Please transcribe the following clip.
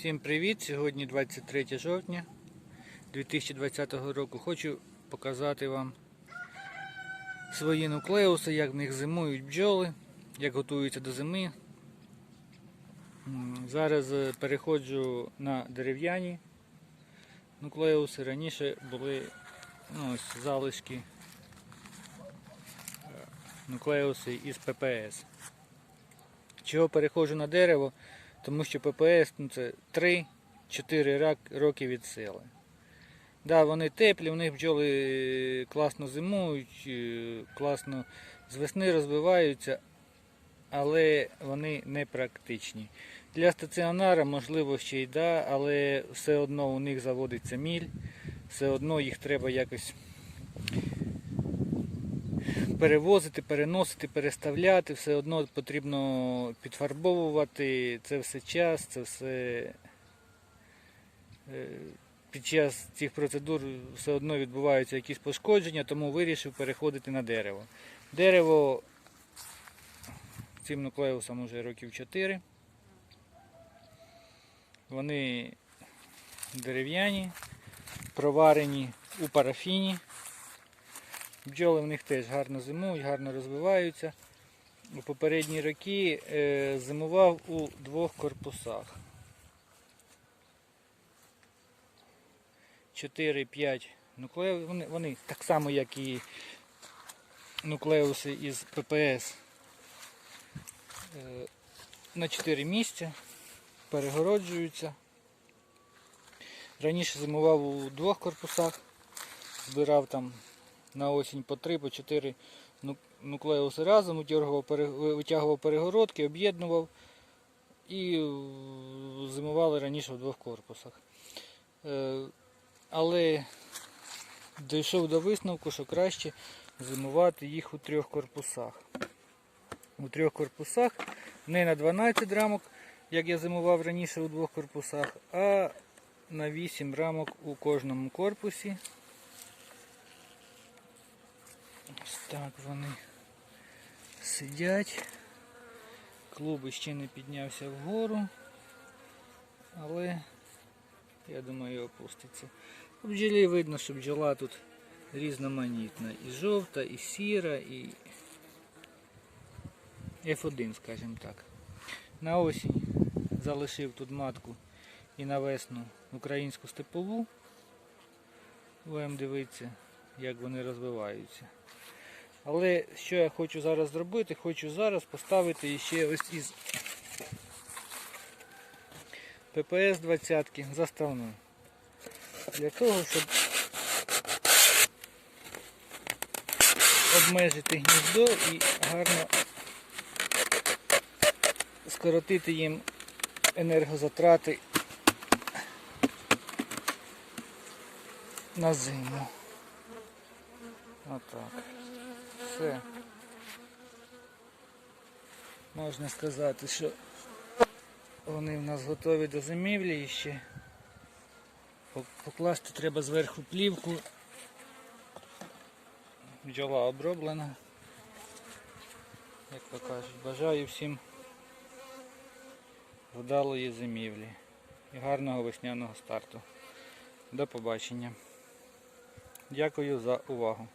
Всім привіт! Сьогодні 23 жовтня 2020 року. Хочу показати вам свої нуклеуси, як в них зимують бджоли, як готуються до зими. Зараз е, переходжу на дерев'яні нуклеуси. Раніше були ну, ось, залишки е, нуклеуси із ППС. Чого переходжу на дерево? Тому що ППС ну, це 3-4 роки від сили. Да, вони теплі, у них бджоли е, класно зимують, е, класно з весни розвиваються, але вони не практичні. Для стаціонара, можливо, ще й да, але все одно у них заводиться міль, все одно їх треба якось перевозити, переносити, переставляти, все одно потрібно підфарбовувати. Це все час, це все е, під час цих процедур все одно відбуваються якісь пошкодження, тому вирішив переходити на дерево. Дерево цим нуклеусам уже років 4. Вони дерев'яні, проварені у парафіні. Бджоли в них теж гарно зимують, гарно розвиваються. У попередні роки е, зимував у двох корпусах. 4-5 нуклеусів. Вони, вони так само, як і нуклеуси із ППС. Е, на 4 місця перегороджуються. Раніше зимував у двох корпусах, збирав там на осінь по 3, по 4 ну- нуклеуси разом, витягував, перегородки, об'єднував і зимували раніше в двох корпусах. Е, Але дійшов до висновку, що краще зимувати їх у трьох корпусах. У трьох корпусах не на 12 рамок, як я зимував раніше у двох корпусах, а на 8 рамок у кожному корпусі. Ось так вони сидять. Клуб ще не піднявся вгору, але я думаю опуститься. По бджолі видно, що бджола тут різноманітна. І жовта, і сіра, і F1, скажімо так. На осінь залишив тут матку і на весну українську степову. Будемо дивитися, як вони розвиваються. Але що я хочу зараз зробити? Хочу зараз поставити ще ось із ППС 20 заставну. Для того, щоб обмежити гніздо і гарно скоротити їм енергозатрати на зиму. Отак. Все. Можна сказати, що вони в нас готові до зимівлі і ще покласти треба зверху плівку. Бджола оброблена. Як то кажуть, бажаю всім вдалої зимівлі і гарного весняного старту. До побачення. Дякую за увагу.